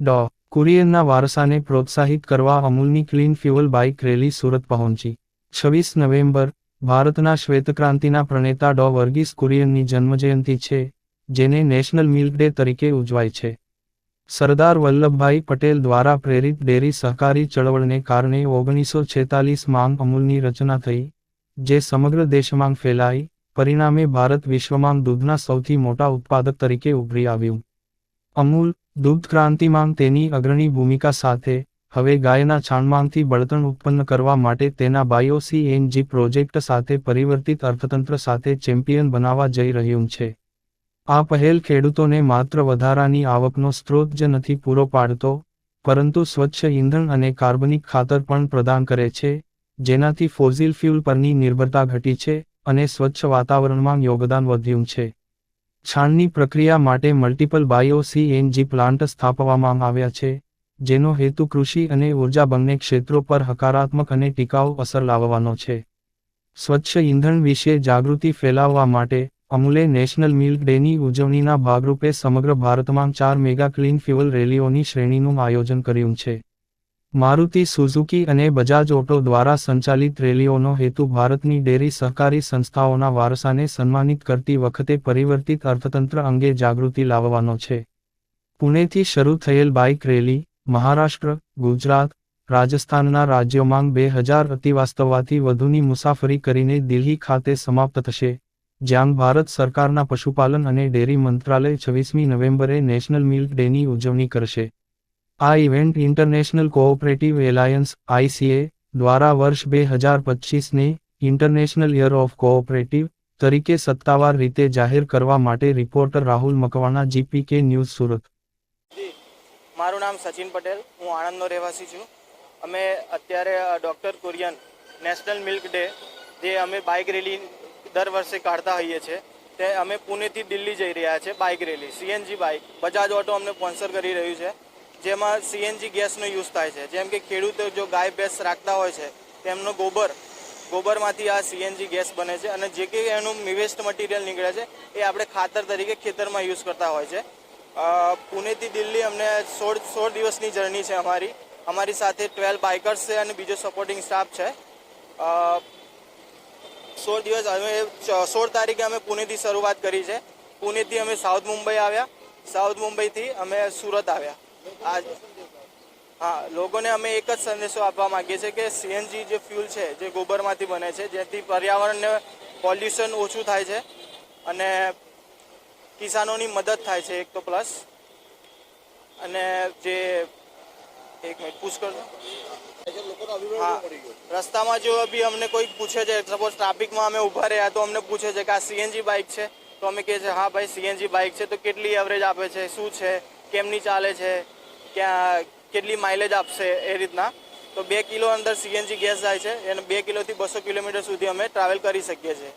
ડો કુરિયનના વારસાને પ્રોત્સાહિત કરવા અમૂલની clean fuel bike rally Surat પહોંચી. છવ્વીસ નવેમ્બર, ભારતના શ્વેતક્રાંતિના પ્રણેતા ડો વર્ગીસ કુરિયનની જન્મજયંતિ છે, જેને નેશનલ મિલ્ક ડે તરીકે ઉજવાય છે. સરદાર વલ્લભભાઈ પટેલ દ્વારા પ્રેરિત ડેરી સહકારી ચળવળને કારણે ઓગણીસો છેતાલીસમાં અમૂલની રચના થઈ, જે સમગ્ર દેશમાં ફેલાઈ, પરિણામે ભારત વિશ્વમાં દૂધના સૌથી મોટા ઉત્પાદક તરીકે ઉભરી આવ્યું. અમૂલ દૂધ ક્રાંતિમાં તેની અગ્રણી ભૂમિકા સાથે હવે ગાયના છાણમાંથી બળતણ ઉત્પન્ન કરવા માટે તેના બાયો સીએનજી પ્રોજેક્ટ સાથે પરિવર્તિત અર્થતંત્ર સાથે ચેમ્પિયન બનાવવા જઈ રહ્યું છે. આ પહેલ ખેડૂતોને માત્ર વધારાની આવકનો સ્ત્રોત જ નથી પૂરો પાડતો, પરંતુ સ્વચ્છ ઇંધણ અને કાર્બનિક ખાતર પણ પ્રદાન કરે છે, જેનાથી ફોઝિલ ફ્યુલ પરની નિર્ભરતા ઘટી છે અને સ્વચ્છ વાતાવરણમાં યોગદાન વધ્યું છે. છાણની પ્રક્રિયા માટે મલ્ટિપલ બાયો સીએનજી પ્લાન્ટ સ્થાપવામાં આવ્યા છે, જેનો હેતુ કૃષિ અને ઊર્જા બંને ક્ષેત્રો પર હકારાત્મક અને ટિકાઉ અસર લાવવાનો છે. સ્વચ્છ ઇંધણ વિશે જાગૃતિ ફેલાવવા માટે અમૂલે નેશનલ મિલ્ક ડેની ઉજવણીના ભાગરૂપે સમગ્ર ભારતમાં ચાર મેગા ક્લીન ફ્યુઅલ રેલીઓની શ્રેણીનું આયોજન કર્યું છે. મારુતિ સુઝુકી અને બજાજ ઓટો દ્વારા સંચાલિત રેલીઓનો હેતુ ભારતની ડેરી સહકારી સંસ્થાઓના વારસાને સન્માનિત કરતી વખતે પરિવર્તિત અર્થતંત્ર અંગે જાગૃતિ લાવવાનો છે. પુણેથી શરૂ થયેલ બાઇક રેલી, મહારાષ્ટ્ર, ગુજરાત, રાજસ્થાનના રાજ્યોમાં બે હજાર અતિવાસ્તવવાથી વધુની મુસાફરી કરીને દિલ્હી ખાતે સમાપ્ત થશે, જ્યાં ભારત સરકારના પશુપાલન અને ડેરી મંત્રાલય છવ્વીસમી નવેમ્બરે નેશનલ મિલ્ક ડેની ઉજવણી કરશે. આ event international cooperative alliance ICA દ્વારા વર્ષ બે હજાર પચીસને ઇન્ટરનેશનલ યર ઓફ કોઓપરેટિવ તરીકે સત્તાવાર રીતે જાહેર કરવા માટે reporter Rahul Makwana, GPK news Surat. મારું નામ સચિન પટેલ, હું આણંદનો રહેવાસી છું. અમે અત્યારે doctor Kurien national milk day, જે અમે બાઇક રેલી દર વર્ષે કાઢતા હોઈએ છીએ, તે અમે પુણેથી દિલ્હી જઈ રહ્યા છે bike rally CNG bike. Bajaj auto અમને સ્પોન્સર કરી રહ્યું છે. જેમાં સીએનજી ગેસનો યુઝ થાય છે. જેમ કે ખેડૂતો જો ગાય ભેંસ રાખતા હોય છે, તેમનો ગોબર, ગોબરમાંથી આ સીએનજી ગેસ બને છે અને જે કંઈ એનું વેસ્ટ મટીરિયલ નીકળે છે, એ આપણે ખાતર તરીકે ખેતરમાં યુઝ કરતા હોય છે. પુણેથી દિલ્હી અમને સોળ સોળ દિવસની જર્ની છે અમારી. અમારી સાથે ટ્વેલ્વ બાઇકર્સ છે અને બીજો સપોર્ટિંગ સ્ટાફ છે. સોળ દિવસ અમે સોળ તારીખે અમે પુણેથી શરૂઆત કરી છે. પુણેથી અમે સાઉથ મુંબઈ આવ્યા. સાઉથ મુંબઈથી અમે સુરત આવ્યા. હા, લોકોને અમે એક જ સંદેશો આપવા માંગીએ છીએ કે સીએનજી જે ફ્યુલ છે, જે ગોબરમાંથી બને છે, જેથી પર્યાવરણને પોલ્યુશન ઓછું થાય છે અને કિસાનોની મદદ થાય છે એક તો પ્લસ અને જે એક મિનિટ પૂછ હા, રસ્તામાં જો બી અમને કોઈ પૂછે છે સપોઝ ટ્રાફિકમાં અમે ઊભા રહ્યા તો અમને પૂછે છે કે આ સીએનજી બાઇક છે, તો અમે કહીએ છીએ હા ભાઈ, સીએનજી બાઇક છે, તો કેટલી એવરેજ આપે છે? શું છે? કેમની ચાલે છે, ક્યાં, કેટલી માઇલેજ આપશે એ રીતના. તો બે કિલો અંદર સીએનજી ગેસ જાય છે અને બે કિલોથી બસો કિલોમીટર સુધી અમે ટ્રાવેલ કરી શકીએ છીએ.